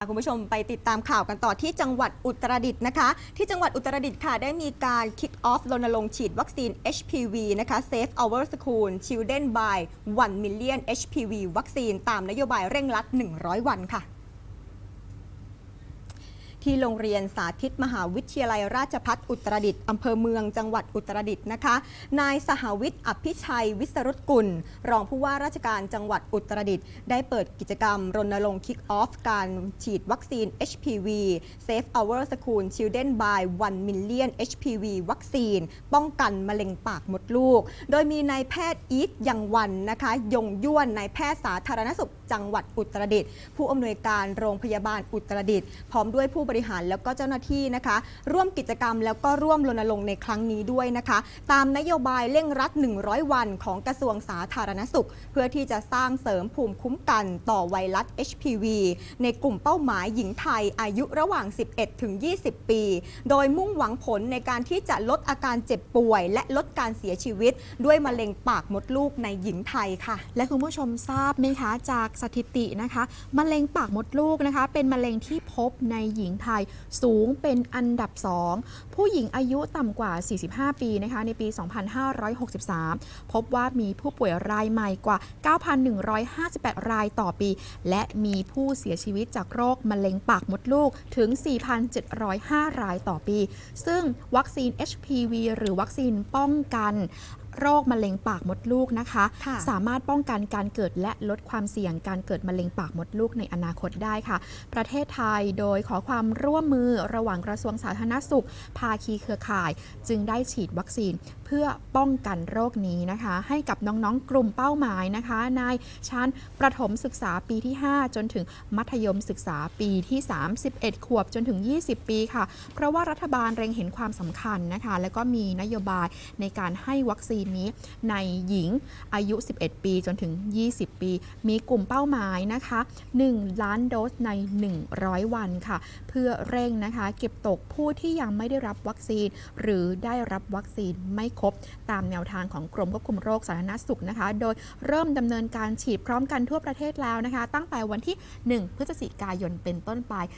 คุณผู้ชมไปติดตามข่าวกันต่อที่จังหวัดอุตรดิตถ์นะคะ ที่จังหวัดอุตรดิตถ์ค่ะ ได้มีการ kick off รณรงค์ฉีดวัคซีน HPV นะคะ Save Our School Children by 1 million HPV วัคซีนตามนโยบายเร่งรัด 100 วันค่ะ ที่โรงเรียนสาธิตมหาวิทยาลัยราชพัฒอุตรดิตถ์อำเภอเมืองจังหวัดอุตรดิตถ์นะคะ นายสหวิทย์อภิชัยวิสรุตกุล รองผู้ว่าราชการจังหวัดอุตรดิตถ์ได้เปิดกิจกรรม รณรงค์ kick off การฉีดวัคซีน HPV Save Our School Children by 1 million HPV วัคซีน ป้องกันมะเร็งปากมดลูก โดยมีนายแพทย์อีทยังวันนะคะ ยงย้วนนายแพทย์สาธารณสุข จังหวัดอุตรดิตถ์ผู้อำนวยการโรงพยาบาลอุตรดิตถ์พร้อมด้วยผู้บริหารแล้วก็เจ้าหน้าที่นะคะ ร่วมกิจกรรมแล้วก็ร่วมรณรงค์ในครั้งนี้ด้วยนะคะ ตามนโยบายเร่งรัด 100 วันของกระทรวงสาธารณสุข เพื่อที่จะสร้างเสริมภูมิคุ้มกันต่อไวรัส HPV ในกลุ่มเป้าหมายหญิงไทยอายุระหว่าง 11 ถึง 20 ปี โดยมุ่งหวังผลในการที่จะลดอาการเจ็บป่วย และลดการเสียชีวิต ด้วยมะเร็งปากมดลูกในหญิงไทยค่ะ และคุณผู้ชมทราบไหมคะจากสถิตินะคะมะเร็งปากมดลูกนะคะ เป็นมะเร็งที่พบในหญิงไทยสูงเป็นอันดับ 2 ผู้หญิงอายุต่ำกว่า 45 ปีนะคะในปี 2563 พบว่ามีผู้ป่วยรายใหม่กว่า 9,158 รายต่อปี และมีผู้เสียชีวิตจากโรคมะเร็งปากมดลูกถึง 4,705 รายต่อปี ซึ่งวัคซีน HPV หรือวัคซีนป้องกัน โรคมะเร็งปากมดลูกนะคะค่ะสามารถป้องกันการเกิดและลดความเสี่ยงการเกิดมะเร็งปากมดลูกในอนาคตได้ค่ะ ประเทศไทยโดยขอความร่วมมือระหว่างกระทรวงสาธารณสุข ภาคีเครือข่าย จึงได้ฉีดวัคซีนเพื่อป้องกันโรคนี้นะคะ ให้กับน้องๆกลุ่มเป้าหมายนะคะ ในชั้นประถมศึกษาปีที่ 5 จนถึงมัธยมศึกษาปีที่ 31 ขวบจนถึง 20 ปีค่ะ เพราะว่ารัฐบาลเร็งเห็นความสำคัญนะคะ และก็มีนโยบายในการให้วัคซีนนี้ ในหญิงอายุ 11 ปีจนถึง 20 ปี มีกลุ่มเป้าหมายนะคะ 1 ล้านโดสใน 100 วันค่ะ เพื่อเร่งนะคะ เก็บตกผู้ที่ยังไม่ได้รับวัคซีน หรือได้รับวัคซีนไม่ครบ ตามแนวทางของกรมควบคุมโรคสาธารณสุขนะคะ โดยเริ่มดำเนินการฉีดพร้อมกันทั่วประเทศแล้วนะคะ ตั้งแต่วันที่ 1 พฤศจิกายนเป็นต้นไป